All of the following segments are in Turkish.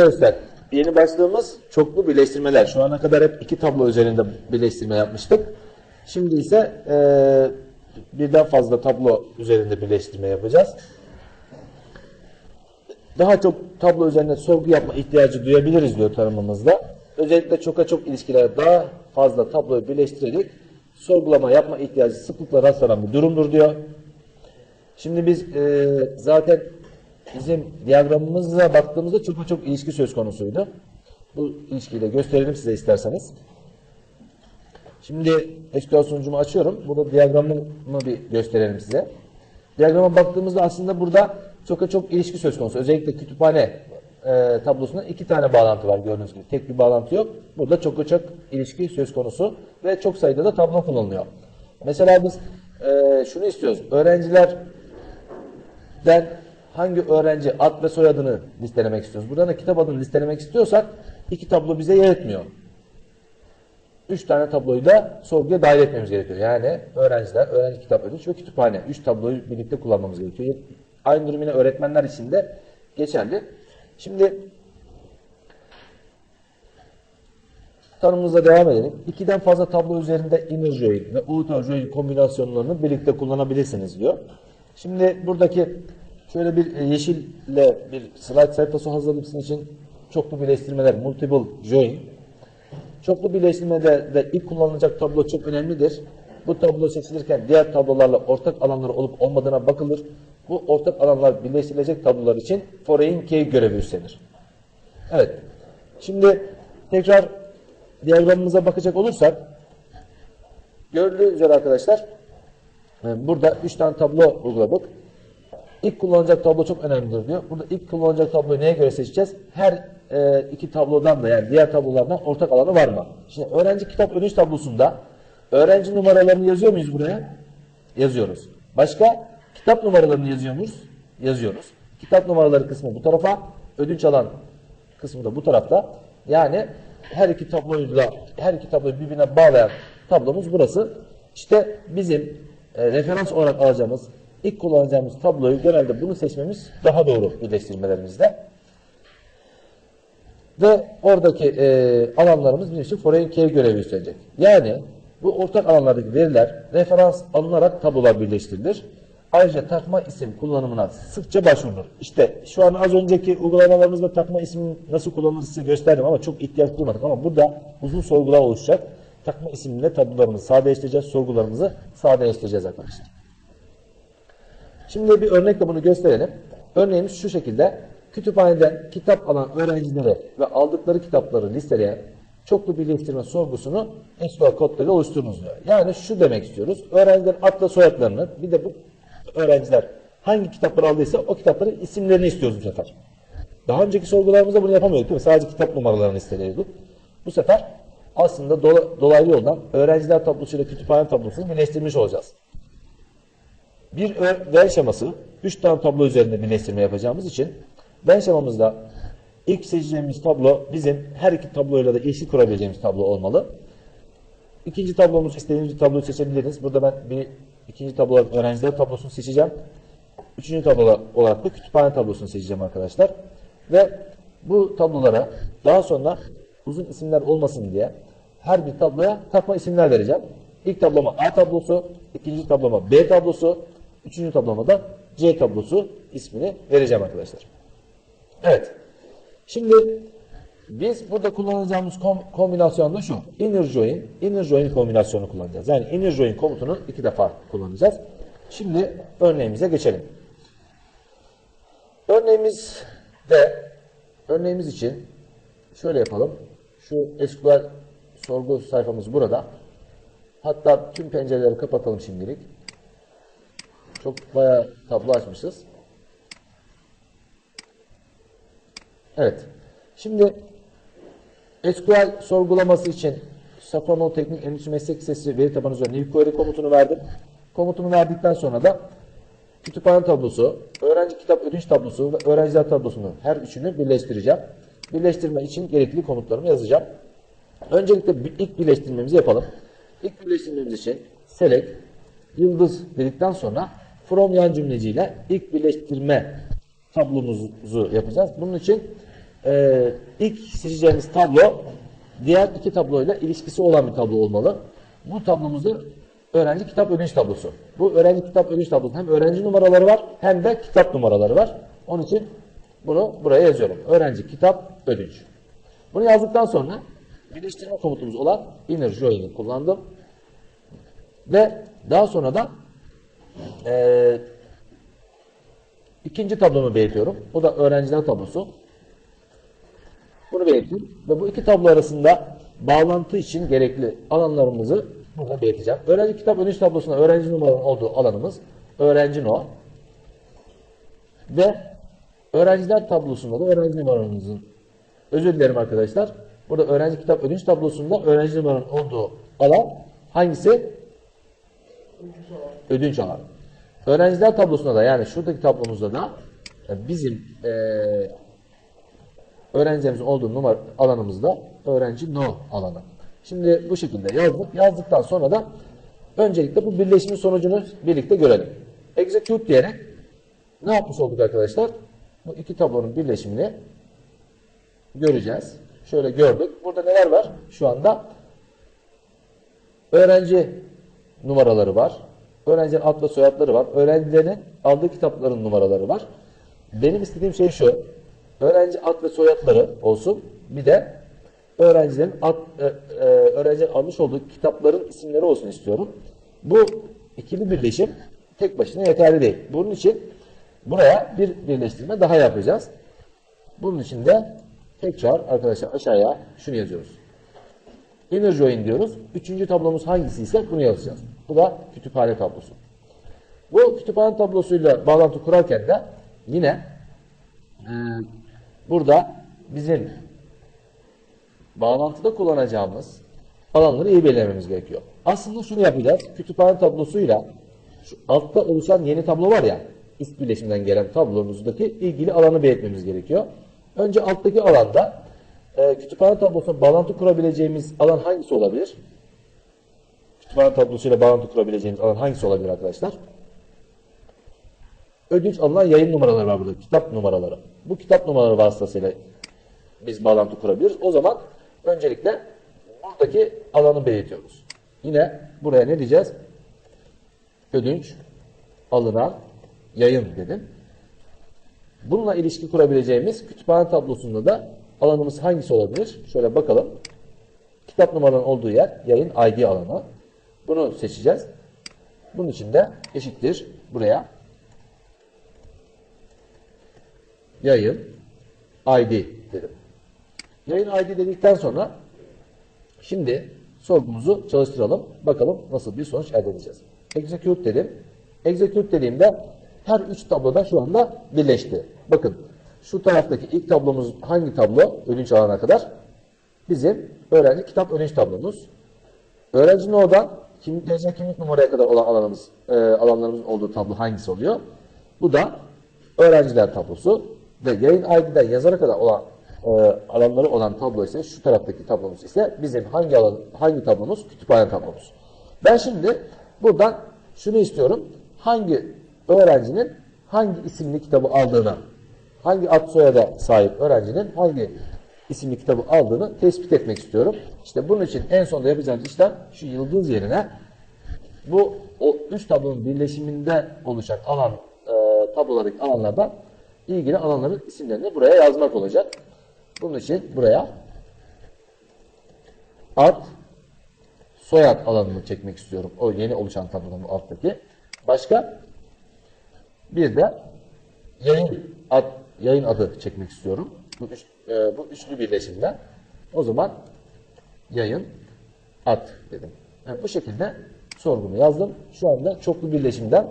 Arkadaşlar yeni başlığımız çoklu birleştirmeler. Şu ana kadar hep iki tablo üzerinde birleştirme yapmıştık. Şimdi ise eee, birden fazla tablo üzerinde birleştirme yapacağız. Daha çok tablo üzerinde sorgu yapma ihtiyacı duyabiliriz diyor tanımımızda. Özellikle çoka çok ilişkilere daha fazla tabloyu birleştirerek sorgulama yapma ihtiyacı sıklıkla rastlanan bir durumdur diyor. Şimdi biz eee, zaten bizim diyagramımıza baktığımızda çok çok ilişki söz konusuydu. Bu ilişkiyi de gösterelim size isterseniz. Şimdi SQL sunucumu açıyorum. Burada diyagramımı bir gösterelim size. Diyagrama baktığımızda aslında burada çok çok ilişki söz konusu. Özellikle kütüphane e, tablosunda iki tane bağlantı var gördüğünüz gibi. Tek bir bağlantı yok. Burada çok çok ilişki söz konusu ve çok sayıda da tablo kullanılıyor. Mesela biz e, şunu istiyoruz. Öğrencilerden hangi öğrenci ad ve soyadını listelemek istiyoruz. Buradan da kitap adını listelemek istiyorsak iki tablo bize yetmiyor. Üç tane tabloyu da sorguya dahil etmemiz gerekiyor. Yani öğrenciler, öğrenci kitap ödünç ve kütüphane. Üç tabloyu birlikte kullanmamız gerekiyor. Aynı durum yine öğretmenler için de geçerli. Şimdi tanımımıza devam edelim. İkiden fazla tablo üzerinde inner join ve outer join kombinasyonlarını birlikte kullanabilirsiniz diyor. Şimdi buradaki şöyle bir e, yeşille bir slide sayfası hazırladım sizin için. Çoklu birleştirmeler, multiple join. Çoklu birleştirmede de ilk kullanılacak tablo çok önemlidir. Bu tablo seçilirken diğer tablolarla ortak alanları olup olmadığına bakılır. Bu ortak alanlar birleştirilecek tablolar için foreign key görevi üstlenir. Evet. Şimdi tekrar diyagramımıza bakacak olursak gördüğünüz üzere arkadaşlar e, burada 3 tane tablo uyguladık. İlk kullanılacak tablo çok önemlidir diyor. Burada ilk kullanılacak tabloyu neye göre seçeceğiz? Her e, iki tablodan da yani diğer tablolardan ortak alanı var mı? Şimdi öğrenci kitap ödünç tablosunda öğrenci numaralarını yazıyor muyuz buraya? Yazıyoruz. Başka kitap numaralarını yazıyor muyuz? Yazıyoruz. Kitap numaraları kısmı bu tarafa, ödünç alan kısmı da bu tarafta. Yani her iki tabloyu da her iki tabloyu birbirine bağlayan tablomuz burası. İşte bizim e, referans olarak alacağımız ilk kullanacağımız tabloyu genelde bunu seçmemiz daha doğru birleştirmelerimizde. Ve oradaki e, alanlarımız bizim için foreign key görevi üstlenecek. Yani bu ortak alanlardaki veriler referans alınarak tablolar birleştirilir. Ayrıca takma isim kullanımına sıkça başvurulur. İşte şu an az önceki uygulamalarımızda takma isim nasıl kullanılır size gösterdim ama çok ihtiyaç duymadık. Ama burada uzun sorgular oluşacak. Takma isimle tablolarımızı sadeleştireceğiz, sorgularımızı sadeleştireceğiz arkadaşlar. Şimdi bir örnekle bunu gösterelim. Örneğimiz şu şekilde. Kütüphaneden kitap alan öğrencilere ve aldıkları kitapları listeleyen çoklu birleştirme sorgusunu SQL kodlarıyla oluşturunuz diyor. Yani şu demek istiyoruz. Öğrencilerin adla soyadlarını bir de bu öğrenciler hangi kitapları aldıysa o kitapların isimlerini istiyoruz bu sefer. Daha önceki sorgularımızda bunu yapamıyorduk değil mi? Sadece kitap numaralarını isteliyorduk. Bu sefer aslında dola- dolaylı yoldan öğrenciler tablosuyla kütüphane tablosunu birleştirmiş olacağız. Bir Venn şeması 3 tane tablo üzerinde birleştirme yapacağımız için Venn şemamızda ilk seçeceğimiz tablo bizim her iki tabloyla da ilişki kurabileceğimiz tablo olmalı. İkinci tablomuz istediğimiz bir tabloyu seçebiliriz. Burada ben bir ikinci tablo öğrenciler tablosunu seçeceğim. Üçüncü tablo olarak da kütüphane tablosunu seçeceğim arkadaşlar. Ve bu tablolara daha sonra uzun isimler olmasın diye her bir tabloya takma isimler vereceğim. İlk tabloma A tablosu, ikinci tabloma B tablosu, üçüncü tabloma da C tablosu ismini vereceğim arkadaşlar. Evet. Şimdi biz burada kullanacağımız kom- kombinasyon da şu. Inner join, inner join kombinasyonu kullanacağız. Yani inner join komutunu iki defa kullanacağız. Şimdi örneğimize geçelim. Örneğimiz de örneğimiz için şöyle yapalım. Şu SQL sorgu sayfamız burada. Hatta tüm pencereleri kapatalım şimdilik. Çok bayağı tablo açmışız. Evet. Şimdi SQL sorgulaması için Safranbolu Teknik Endüstri Meslek Lisesi veri tabanı üzerine new query komutunu verdim. Komutunu verdikten sonra da kütüphane tablosu, öğrenci kitap ödünç tablosu ve öğrenciler tablosunu her üçünü birleştireceğim. Birleştirme için gerekli komutlarımı yazacağım. Öncelikle ilk birleştirmemizi yapalım. İlk birleştirmemiz için select yıldız dedikten sonra from yan cümleciyle ilk birleştirme tablomuzu yapacağız. Bunun için e, ilk seçeceğimiz tablo diğer iki tabloyla ilişkisi olan bir tablo olmalı. Bu tablomuzda öğrenci kitap ödünç tablosu. Bu öğrenci kitap ödünç tablosu hem öğrenci numaraları var hem de kitap numaraları var. Onun için bunu buraya yazıyorum. Öğrenci kitap ödünç. Bunu yazdıktan sonra birleştirme komutumuz olan inner join'i kullandım. Ve daha sonra da eee ikinci tablomu belirtiyorum. Bu da öğrenciler tablosu. Bunu belirttim. Ve bu iki tablo arasında bağlantı için gerekli alanlarımızı burada belirteceğim. Öğrenci kitap ödünç tablosunda öğrenci numaranın olduğu alanımız öğrenci no. Ve öğrenciler tablosunda da öğrenci numaranızın özür dilerim arkadaşlar. Burada öğrenci kitap ödünç tablosunda öğrenci numaranın olduğu alan hangisi? Ödünç alan. Öğrenciler tablosunda da yani şuradaki tablomuzda da e, bizim e, öğrencilerimizin olduğu numara alanımızda öğrenci no alanı. Şimdi bu şekilde yazdık. Yazdıktan sonra da öncelikle bu birleşimin sonucunu birlikte görelim. Execute diyerek ne yapmış olduk arkadaşlar? Bu iki tablonun birleşimini göreceğiz. Şöyle gördük. Burada neler var? Şu anda öğrenci numaraları var. Öğrencilerin ad ve soyadları var. Öğrencilerin aldığı kitapların numaraları var. Benim istediğim şey şu. Öğrenci ad ve soyadları olsun. Bir de öğrencilerin ad, e, e, öğrencilerin almış olduğu kitapların isimleri olsun istiyorum. Bu ikili birleşim tek başına yeterli değil. Bunun için buraya bir birleştirme daha yapacağız. Bunun için de tekrar arkadaşlar aşağıya şunu yazıyoruz. Inner join diyoruz. Üçüncü tablomuz hangisi ise bunu yazacağız. Bu da kütüphane tablosu. Bu kütüphane tablosuyla bağlantı kurarken de yine e, burada bizim bağlantıda kullanacağımız alanları iyi belirlememiz gerekiyor. Aslında şunu yapacağız. Kütüphane tablosuyla şu altta oluşan yeni tablo var ya üst birleşimden gelen tablomuzdaki ilgili alanı belirtmemiz gerekiyor. Önce alttaki alanda e, kütüphane tablosuna bağlantı kurabileceğimiz alan hangisi olabilir? Kütüphane tablosuyla bağlantı kurabileceğimiz alan hangisi olabilir arkadaşlar? Ödünç alınan yayın numaraları var burada. Kitap numaraları. Bu kitap numaraları vasıtasıyla biz bağlantı kurabiliriz. O zaman öncelikle buradaki alanı belirtiyoruz. Yine buraya ne diyeceğiz? Ödünç alınan yayın dedim. Bununla ilişki kurabileceğimiz kütüphane tablosunda da alanımız hangisi olabilir? Şöyle bakalım. Kitap numaranın olduğu yer yayın ID alanı. Bunu seçeceğiz. Bunun için de eşittir buraya yayın ID dedim. Yayın ID dedikten sonra şimdi sorgumuzu çalıştıralım. Bakalım nasıl bir sonuç elde edeceğiz. Execute dedim. Execute dediğimde her üç tabloda şu anda birleşti. Bakın şu taraftaki ilk tablomuz hangi tablo? Ödünç alana kadar. Bizim öğrenci kitap ödünç tablomuz. Öğrenci oradan kimlik derece kimlik numaraya kadar olan alanımız, e, alanlarımızın olduğu tablo hangisi oluyor? Bu da öğrenciler tablosu ve yayın ID'den yazara kadar olan e, alanları olan tablo ise şu taraftaki tablomuz ise bizim hangi alan hangi tablomuz? Kütüphane tablomuz. Ben şimdi buradan şunu istiyorum. Hangi öğrencinin hangi isimli kitabı aldığını, hangi ad soyada sahip öğrencinin hangi isimli kitabı aldığını tespit etmek istiyorum. İşte bunun için en sonda yapacağımız işlem şu yıldız yerine bu o üç tablonun birleşiminde oluşan alan e, tablolardaki alanlardan ilgili alanların isimlerini buraya yazmak olacak. Bunun için buraya ad soyad alanını çekmek istiyorum. O yeni oluşan tablonun alttaki. Başka bir de yayın ad, yayın adı çekmek istiyorum. Bu, üç, e, bu üçlü birleşimden. O zaman yayın ad dedim. Yani bu şekilde sorgumu yazdım. Şu anda çoklu birleşimden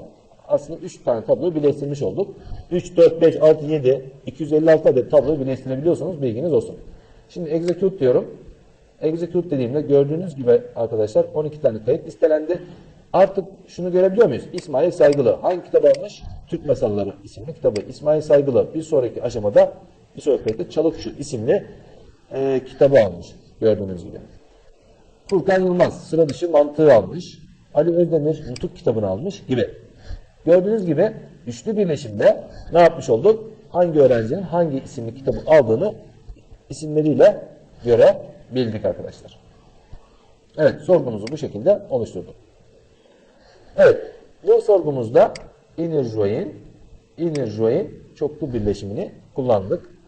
aslında 3 tane tabloyu birleştirmiş olduk. 3, 4, 5, 6, 7, 256 adet tabloyu birleştirebiliyorsanız bilginiz olsun. Şimdi execute diyorum. Execute dediğimde gördüğünüz gibi arkadaşlar 12 tane kayıt listelendi. Artık şunu görebiliyor muyuz? İsmail Saygılı hangi kitap almış? Türk Masalları isimli kitabı. İsmail Saygılı bir sonraki aşamada bir kayıtta Çalıkuşu isimli e, kitabı almış. Gördüğünüz gibi. Furkan Yılmaz sıra dışı mantığı almış. Ali Özdemir Nutuk kitabını almış gibi. Gördüğünüz gibi üçlü birleşimde ne yapmış olduk? Hangi öğrencinin hangi isimli kitabı aldığını isimleriyle görebildik arkadaşlar. Evet sorgumuzu bu şekilde oluşturduk. Evet bu sorgumuzda inner join, inner join çoklu birleşimini kullandık.